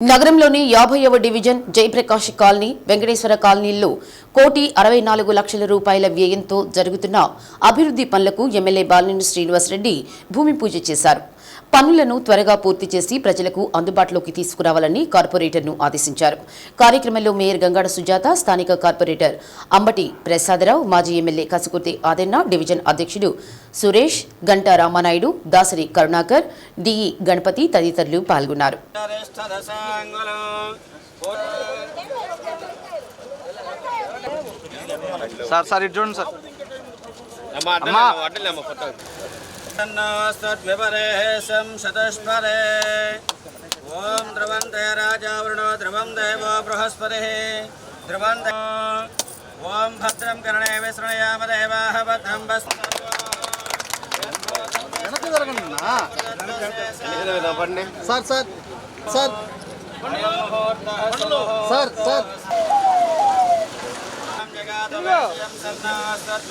నగరంలోని యాభైవ division Jayaprakash colony Venkateswara కాలనీల్లో కోటి అరవై నాలుగు లక్షల రూపాయల వ్యయంతో జరుగుతున్న అభివృద్ధి పనులకు ఎమ్మెల్యే బాలినేని శ్రీనివాసరెడ్డి భూమి పూజ చేశారు. పనులను త్వరగా పూర్తి చేసి ప్రజలకు అందుబాటులోకి తీసుకురావాలని కార్పొరేటర్ను ఆదేశించారు. కార్యక్రమంలో మేయర్ గంగాడ సుజాత స్థానిక కార్పొరేటర్ అంబటి ప్రసాదరావు మాజీ ఎమ్మెల్యే కసుకుర్తి ఆదెన్న డివిజన్ అధ్యక్షుడు సురేష్ గంటా రామానాయుడు దాసరి కరుణాకర్ డిఈ గణపతి తదితరులు పాల్గొన్నారు. సార్ సార్ ఇటు చూడండి సార్. అమ్మా అమ్మా. అడ్డలేమ్మ ఫోటో తన్నస్తద్విపరేశం శతస్పరే ఓం ధ్రువంతే రాజావృణో ధ్రువం దేవో బృహస్పతి ధ్రువం దే- ఓం భద్రం కరణే విశృణయామ దేవాః భద్రం బస్ వెనక్కి జరగండి అన్నా. Sir sir sir sir sir సూర్యాధీనాం నవాస్యం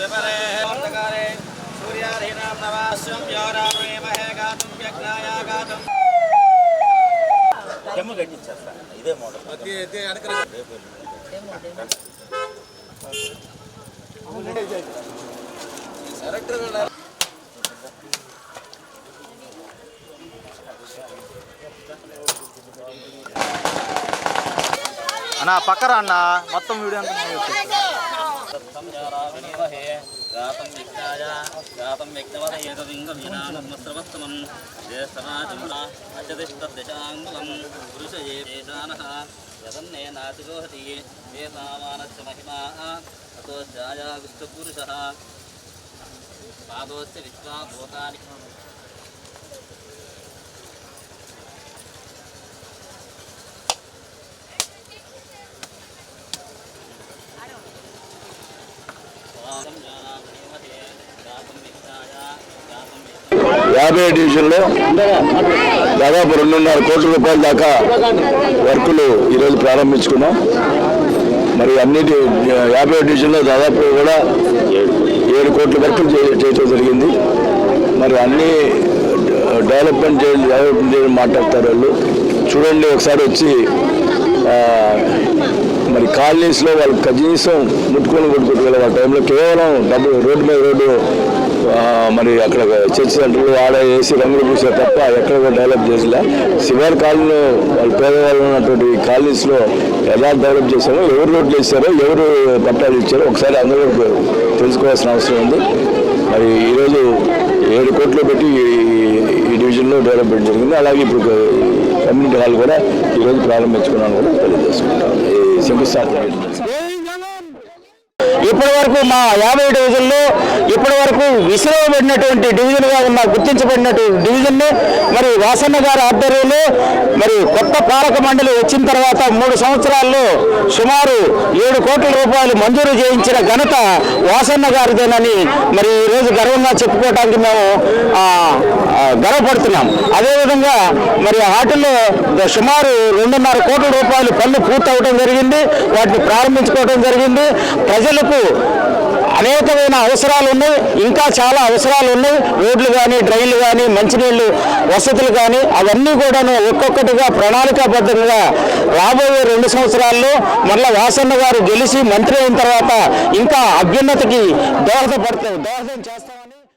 యోరామహే గాతుం యజ్ఞాయ గాతుం అన్నా పక్కరా అన్న మొత్తం వీడియో అంతా మీదే వచ్చేస్తుంది. సంజారావిమహే గాతం యజ్ఞాయ గాతం యజ్ఞవద ఏతదింగమీనామస్రవస్తమం జ్యేష్ఠరాజమున అచతిష్టదశాంగులం పురుష ఏషానః యదన్నే నాతిరోహతి ఏతామానస్య మహిమా అతో ఛాయా పాదోస్య భూతాని సంజారావిమహే గాతం యజ్ఞాయ గాతం యాభై డివిజన్లో దాదాపు రెండున్నర కోట్ల రూపాయల దాకా వర్కులు ఈరోజు ప్రారంభించుకున్నాం. మరి అన్నిటి యాభై డివిజన్లో దాదాపు కూడా ఏడు కోట్ల వర్కులు చేయటం జరిగింది. మరి అన్ని డెవలప్మెంట్ డెవలప్మెంట్ చేయడం మాట్లాడతారు వాళ్ళు. చూడండి ఒకసారి వచ్చి మరి కాలనీస్లో వాళ్ళు కనీసం ముట్టుకొని కొట్టుకోగలరు ఆ టైంలో కేవలం డబ్బు రోడ్డు మీద రోడ్డు మరి అక్కడ చర్చ్ సెంటర్లు ఆడ వేసి రంగులు పూసే తప్ప ఎక్కడ కూడా డెవలప్ చేసలే శివార్ కాలనీలో వాళ్ళు పేదవాళ్ళు ఉన్నటువంటి కాలనీస్లో ఎలా డెవలప్ చేశారో ఎవరు రోడ్లు వేసారో ఎవరు పట్టాలు ఇచ్చారో ఒకసారి అందరూ తెలుసుకోవాల్సిన అవసరం ఉంది. మరి ఈరోజు ఏడు కోట్లు పెట్టి ఈ- డివిజన్లో డెవలప్మెంట్ జరిగింది. అలాగే ఇప్పుడు కమ్యూనిటీ హాల్ కూడా ఈరోజు ప్రారంభించుకున్నాను కూడా తెలియజేసుకుంటాను ఈ శంకుస్థాపన ఇప్పటి వరకు మా యాభై డివిజన్లో ఇప్పటి వరకు విసిరవబడినటువంటి డివిజన్గా ఉన్న గుర్తించబడినటువంటి డివిజన్ని మరి వాసన్న గారి ఆధ్వర్యంలో మరి కొత్త పాలక మండలి వచ్చిన తర్వాత మూడు సంవత్సరాల్లో సుమారు ఏడు కోట్ల రూపాయలు మంజూరు చేయించిన ఘనత వాసన్న గారిదేనని మరి ఈరోజు రోజు గర్వంగా చెప్పుకోవడానికి మేము గర్వపడుతున్నాం. అదేవిధంగా మరి వాటిల్లో సుమారు రెండున్నర కోట్ల రూపాయలు పనులు పూర్తవడం జరిగింది. వాటిని ప్రారంభించుకోవడం జరిగింది. ప్రజలకు అనేకమైన అవసరాలు ఉన్నాయి. ఇంకా చాలా అవసరాలు ఉన్నాయి. రోడ్లు కానీ డ్రైన్లు కానీ మంచినీళ్ళు వసతులు కానీ అవన్నీ కూడాను ఒక్కొక్కటిగా ప్రణాళికాబద్ధంగా రాబోయే రెండు సంవత్సరాల్లో మళ్ళీ వాసన్న గారు గెలిచి మంత్రి అయిన తర్వాత ఇంకా అభ్యున్నతికి దోహదపడతాయి. దోహదం చేస్తారు